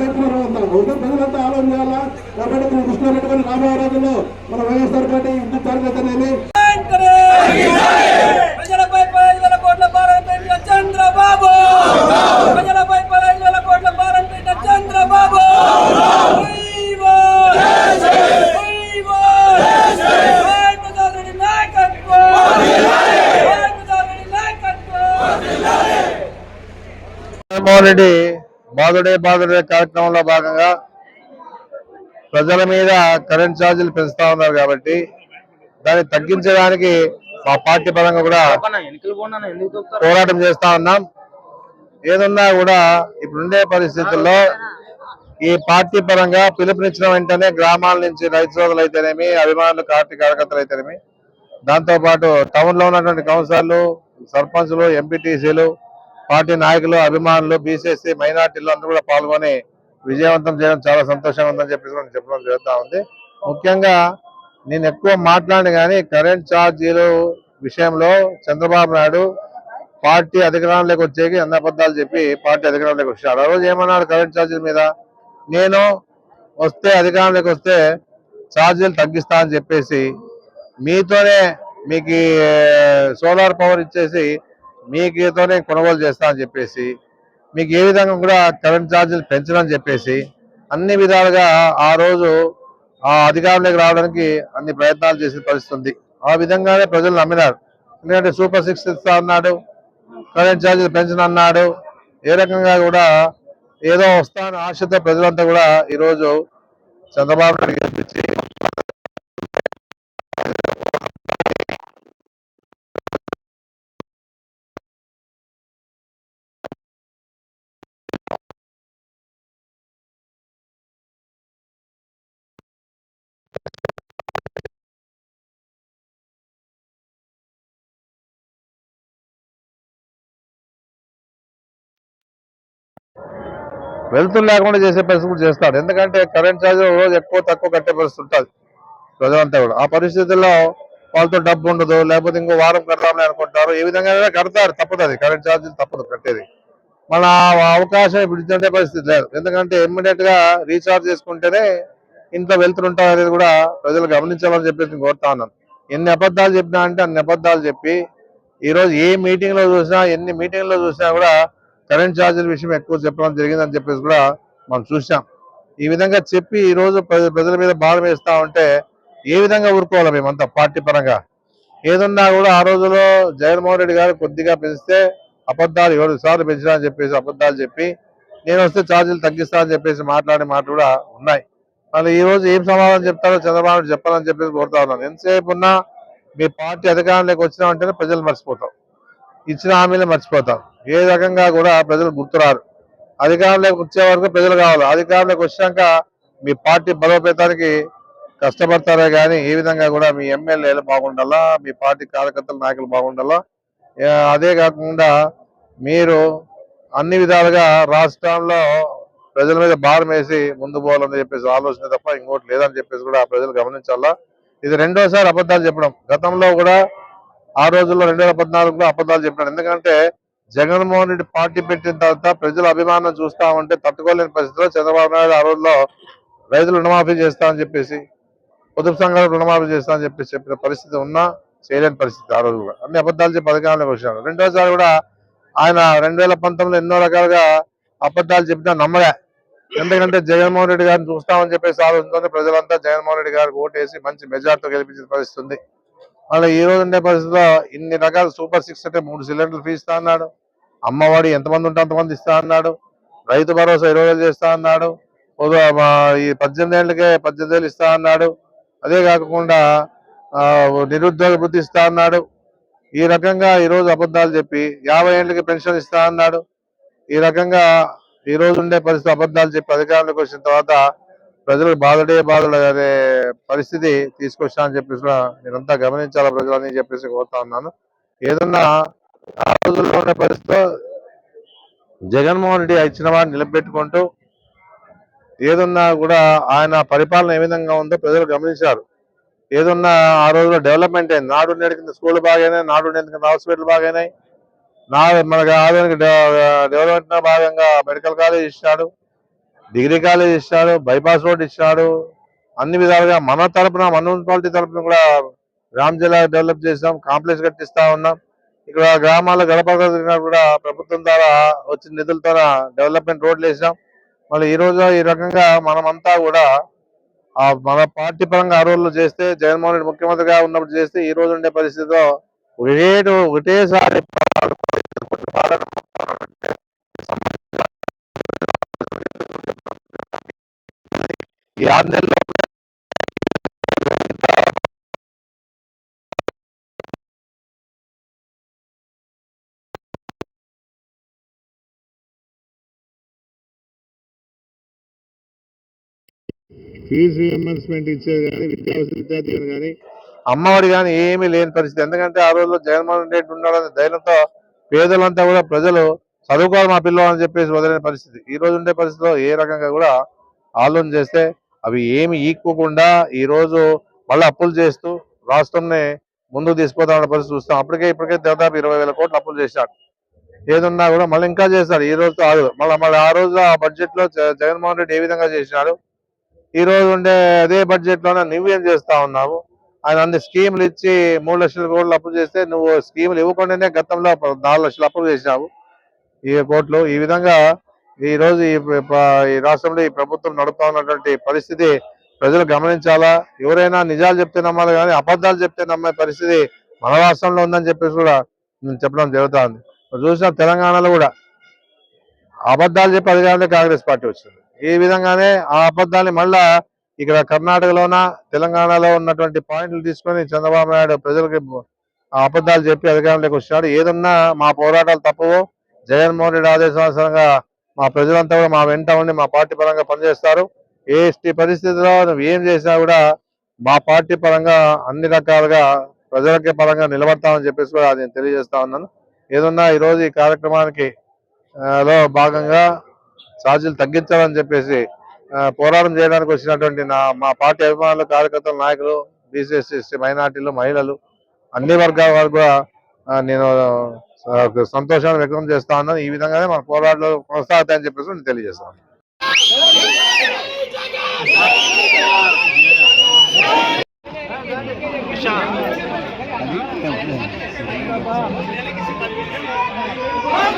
ప్రయత్నం ఉందాం ఒకటే ప్రజలంతా ఆలోచన చేయాలా కాబట్టి మనం దృష్టిలో పెట్టుకుని రాబోయే రోజుల్లో మన వైఎస్ఆర్ పార్టీ విద్యుత్ తరగతినేమి ప్రజలపై పదహైదు వేల కోట్ల భారం పెట్టిన చంద్రబాబు ప్రజలపై పదహైదు వేల కోట్ల భారం పెట్టిన చంద్రబాబు వైవో! వైవో! జై ప్రసాద్ రెడ్డి నాయకత్వం! జై ప్రసాద్ రెడ్డి నాయకత్వం! జగన్మోహన్ రెడ్డి బాధుడే బాధుడే కార్యక్రమంలో భాగంగా ప్రజల మీద కరెంట్ ఛార్జీలు పెంచుతా ఉన్నారు కాబట్టి దాన్ని తగ్గించడానికి మా పార్టీ పరంగా కూడా పోరాటం చేస్తా ఉన్నాం. ఏదున్నా కూడా ఇప్పుడుండే పరిస్థితుల్లో ఈ పార్టీ పరంగా పిలుపునిచ్చిన వెంటనే గ్రామాల నుంచి రైతు సోదరులు అయితేనేమి అభిమానులు పార్టీ కార్యకర్తలు అయితేనేమి దాంతో పాటు టౌన్లో ఉన్నటువంటి కౌన్సిలర్లు సర్పంచ్లు ఎంపీటీసీలు పార్టీ నాయకులు అభిమానులు బీసీసీ మైనార్టీలు అందరూ కూడా పాల్గొని విజయవంతం చేయడం చాలా సంతోషంగా ఉందని చెప్పేసి మనం చెప్పడం జరుగుతూ ఉంది. ముఖ్యంగా నేను ఎక్కువ మాట్లాడిన కానీ కరెంట్ ఛార్జీలు విషయంలో చంద్రబాబు నాయుడు పార్టీ అధికారంలోకి వచ్చేకి అన్ని అబద్ధాలు చెప్పి పార్టీ అధికారంలోకి వచ్చాడు ఆ రోజు ఏమన్నాడు కరెంట్ ఛార్జీల మీద? నేను వస్తే అధికారంలోకి వస్తే ఛార్జీలు తగ్గిస్తా అని చెప్పేసి మీతోనే మీకు సోలార్ పవర్ ఇచ్చేసి మీకుతోనే కొనుగోలు చేస్తానని చెప్పేసి మీకు ఏ విధంగా కూడా కరెంట్ ఛార్జీలు పెంచడం చెప్పేసి అన్ని విధాలుగా ఆ రోజు ఆ అధికారంలోకి రావడానికి అన్ని ప్రయత్నాలు చేసిన పరిస్థితి ఉంది. ఆ విధంగానే ప్రజలు నమ్మినారు. ఎందుకంటే సూపర్ సిక్స్ ఇస్తా అన్నాడు కరెంట్ ఛార్జీలు పెంచనన్నాడు ఏ రకంగా కూడా ఏదో వస్తాన ఆశతో ప్రజలంతా కూడా ఈరోజు చంద్రబాబు నాయుడు గెలిపించి వెళ్తురు లేకుండా చేసే పరిస్థితి కూడా చేస్తాడు. ఎందుకంటే కరెంట్ ఛార్జ్ రోజు ఎక్కువ తక్కువ కట్టే పరిస్థితి ఉంటుంది ప్రజలంతా కూడా. ఆ పరిస్థితుల్లో వాళ్ళతో డబ్బు ఉండదు లేకపోతే ఇంకో వారం కడతామని అనుకుంటారు. ఏ విధంగా కడతారు తప్పదు అది. కరెంట్ ఛార్జీలు తప్పదు కట్టేది. మన అవకాశం ఇప్పుడు ఇచ్చే పరిస్థితి లేదు. ఎందుకంటే ఇమ్మీడియట్గా రీఛార్జ్ చేసుకుంటేనే ఇంట్లో వెళ్తుంటారు అనేది కూడా ప్రజలు గమనించాలని చెప్పేసి కోరుతా ఉన్నాను. ఎన్ని అబద్ధాలు చెప్పినా అంటే అన్ని అబద్ధాలు చెప్పి ఈ రోజు ఏ మీటింగ్లో చూసినా ఎన్ని మీటింగ్లో చూసినా కూడా కరెంట్ ఛార్జీల విషయం ఎక్కువ చెప్పడం జరిగిందని చెప్పేసి కూడా మనం చూసాం ఈ విధంగా చెప్పి ఈ రోజు ప్రజ- ప్రజల మీద భారం వేస్తా ఉంటే ఏ విధంగా ఊరుకోవాలి మేమంతా పార్టీ పరంగా? ఏదున్నా కూడా ఆ రోజులో జగన్మోహన్ రెడ్డి గారు కొద్దిగా పెంచితే అబద్ధాలు ఏడు సార్లు పెంచినా అని చెప్పేసి అబద్ధాలు చెప్పి నేను వస్తే ఛార్జీలు తగ్గిస్తా అని చెప్పేసి మాట్లాడే మాట కూడా ఉన్నాయి. మళ్ళీ ఈ రోజు ఏం సమాధానం చెప్తారో చంద్రబాబు చెప్పాలని చెప్పేసి కోరుతా ఉన్నాను. ఎంతసేపు ఉన్నా మీ పార్టీ అధికారంలోకి వచ్చినామంటేనే ప్రజలు మర్చిపోతాం. ఇచ్చిన హామీలు మర్చిపోతాం. ఏ రకంగా కూడా ప్రజలు గుర్తురారు. అధికారంలోకి వచ్చే వరకు ప్రజలు కావాలి. అధికారంలోకి వచ్చాక మీ పార్టీ బలోపేతానికి కష్టపడతారే కానీ ఏ విధంగా కూడా మీ ఎమ్మెల్యేలు బాగుండాలా మీ పార్టీ కార్యకర్తల నాయకులు బాగుండాలా? అదే కాకుండా మీరు అన్ని విధాలుగా రాష్ట్రంలో ప్రజల మీద భారం వేసి ముందు పోవాలని చెప్పేసి ఆలోచన తప్ప ఇంకోటి లేదని చెప్పేసి కూడా ప్రజలు గమనించాలా? ఇది రెండోసారి అబద్ధాలు చెప్పడం. గతంలో కూడా ఆ రోజుల్లో రెండు వేల పద్నాలుగులో అబద్ధాలు చెప్పినాడు. ఎందుకంటే జగన్మోహన్ రెడ్డి పార్టీ పెట్టిన తర్వాత ప్రజల అభిమానం చూస్తా ఉంటే తట్టుకోలేని పరిస్థితిలో చంద్రబాబు నాయుడు ఆ రోజుల్లో రైతులు రుణమాఫీ చేస్తామని చెప్పేసి పొదుపు సంఘాలు రుణమాఫీ చేస్తామని చెప్పేసి చెప్పిన పరిస్థితి ఉన్నా చేయలేని పరిస్థితి ఆ రోజు కూడా. అన్ని అబద్ధాలు చెప్పి పథకాలకు వచ్చినాడు రెండోసారి కూడా ఆయన రెండు వేల పంతొమ్మిదిలో ఎన్నో రకాలుగా అబద్ధాలు చెప్పినా నమ్మలే. ఎందుకంటే జగన్మోహన్ రెడ్డి గారిని చూస్తామని చెప్పేసి ఆలోచనతో ప్రజలంతా జగన్మోహన్ రెడ్డి గారికి ఓటేసి మంచి మెజార్టీతో గెలిపించిన పరిస్థితి ఉంది. మళ్ళీ ఈ రోజు ఉండే పరిస్థితిలో ఇన్ని రకాల సూపర్ సిక్స్ అంటే మూడు సిలిండర్లు ఫీ ఇస్తా అన్నాడు. అమ్మవాడు ఎంతమంది ఉంటే అంతమంది ఇస్తా అన్నాడు. రైతు భరోసా ఇరవై వేలు చేస్తా అన్నాడు. ఈ పద్దెనిమిది ఏళ్ళకే పద్దెనిమిది వేలు ఇస్తా అన్నాడు. అదే కాకుండా నిరుద్యోగ వృత్తి ఇస్తా అన్నాడు. ఈ రకంగా ఈరోజు అబద్ధాలు చెప్పి యాభై ఏళ్ళకి పెన్షన్ ఇస్తా అన్నాడు. ఈ రకంగా ఈ రోజు ఉండే పరిస్థితి అబద్ధాలు చెప్పి అధికారంలోకి వచ్చిన తర్వాత ప్రజలకు బాధడే బాధలు అనే పరిస్థితి తీసుకొచ్చా అని చెప్పేసి మీరంతా గమనించాలా ప్రజలని చెప్పేసి కోరుతా ఉన్నాను. ఏదన్నా ఆ రోజుల్లో ఉన్న పరిస్థితిలో జగన్మోహన్ రెడ్డి ఇచ్చిన వాడిని నిలబెట్టుకుంటూ ఏదన్నా కూడా ఆయన పరిపాలన ఏ విధంగా ఉందో ప్రజలు గమనించారు. ఏదన్నా ఆ రోజుల్లో డెవలప్మెంట్ అయింది. నాడు నేడు కింద స్కూల్ బాగాయినాయి నాడు నేడు కింద హాస్పిటల్ బాగానే నా మనకి ఆధునిక డెవలప్మెంట్ భాగంగా మెడికల్ కాలేజ్ ఇచ్చాడు. డిగ్రీ కాలేజ్ ఇచ్చాడు బైపాస్ రోడ్ ఇచ్చాడు అన్ని విధాలుగా మన తరపున మన మున్సిపాలిటీ తరపున కూడా గ్రామ జిల్లా డెవలప్ చేసాం కాంప్లెక్స్ కట్టిస్తా ఉన్నాం. ఇక్కడ గ్రామాల గడప కూడా ప్రభుత్వం ద్వారా వచ్చిన నిధులతో డెవలప్మెంట్ రోడ్లు వేసాం మళ్ళీ ఈ రోజు ఈ రకంగా మనమంతా కూడా ఆ మన పార్టీ పరంగా ఆ రోజుల్లో చేస్తే జగన్మోహన్ రెడ్డి ముఖ్యమంత్రిగా ఉన్నప్పుడు చేస్తే ఈ రోజు ఉండే పరిస్థితిలో ఒకటే ఒకటేసారి ఈ ఆరు నెలల్లో ఫీజు రియంబర్స్మెంట్ ఇచ్చేది కానీ విద్యార్థులు కానీ అమ్మఒడి కానీ ఏమీ లేని పరిస్థితి. ఎందుకంటే ఆ రోజుల్లో జగన్మోహన్ రెడ్డి ఉన్నాడనే ధైర్యంతో పేదలంతా కూడా ప్రజలు చదువుకోవాలి మా పిల్లలు అని చెప్పేసి వదిలిన పరిస్థితి. ఈ రోజు ఉండే పరిస్థితిలో ఏ రకంగా కూడా ఆలోచన చేస్తే అవి ఏమి ఈక్కోకుండా ఈరోజు మళ్ళీ అప్పులు చేస్తూ రాష్ట్రంని ముందుకు తీసుకుపోతామన్న పరిస్థితి చూస్తాం. అప్పటికే ఇప్పటికే దాదాపు ఇరవై వేల కోట్లు అప్పులు చేశాడు ఏదున్నా కూడా మళ్ళీ ఇంకా చేస్తారు ఈ రోజుతో ఆగదు మళ్ళీ మళ్ళీ ఆ రోజు ఆ బడ్జెట్లో జగన్మోహన్ రెడ్డి ఏ విధంగా చేసినాడు? ఈ రోజు ఉండే అదే బడ్జెట్లోనే నువ్వేం చేస్తా ఉన్నావు? ఆయన అన్ని స్కీములు ఇచ్చి మూడు లక్షల కోట్లు అప్పు చేస్తే నువ్వు స్కీములు ఇవ్వకుండానే గతంలో నాలుగు లక్షలు అప్పు చేసినావు. ఈ కోట్లు ఈ విధంగా ఈ రోజు ఈ రాష్ట్రంలో ఈ ప్రభుత్వం నడుపుతా ఉన్నటువంటి పరిస్థితి ప్రజలు గమనించాలా? ఎవరైనా నిజాలు చెప్తే నమ్మాలి కానీ అబద్ధాలు చెప్తే నమ్మే పరిస్థితి మన రాష్ట్రంలో ఉందని చెప్పేసి కూడా నేను చెప్పడం జరుగుతా ఉంది చూసిన తెలంగాణలో కూడా అబద్ధాలు చెప్పి అధికారంలో కాంగ్రెస్ పార్టీ వచ్చింది. ఈ విధంగానే ఆ అబద్ధాన్ని మళ్ళా ఇక్కడ కర్ణాటకలోన తెలంగాణలో ఉన్నటువంటి పాయింట్లు తీసుకొని చంద్రబాబు నాయుడు ప్రజలకి ఆ అబద్ధాలు చెప్పి అధికారంలోకి వచ్చాడు ఏదన్నా మా పోరాటాలు తప్పవు. జగన్మోహన్ రెడ్డి ఆదేశానుసారంగా మా ప్రజలంతా కూడా మా వెంట ఉండి మా పార్టీ పరంగా పనిచేస్తారు. ఏ పరిస్థితిలో నువ్వు ఏం చేసినా కూడా మా పార్టీ పరంగా అన్ని రకాలుగా ప్రజలకే పరంగా నిలబడతామని చెప్పేసి కూడా నేను తెలియజేస్తా ఉన్నాను. ఏదన్నా ఈ రోజు ఈ కార్యక్రమానికి లో భాగంగా ఛార్జీలు తగ్గించాలని చెప్పేసి పోరాటం చేయడానికి వచ్చినటువంటి నా మా పార్టీ అభిమానులు కార్యకర్తలు నాయకులు బీసీఎస్సీ మైనార్టీలు మహిళలు అన్ని వర్గాల వారు కూడా నేను సంతోషాన్ని వ్యక్తం చేస్తా ఉన్నాను ఈ విధంగానే మన పోరాటాలు కొనసాగుతాయని చెప్పేసి నేను తెలియజేస్తాను. అబ్దుల్లా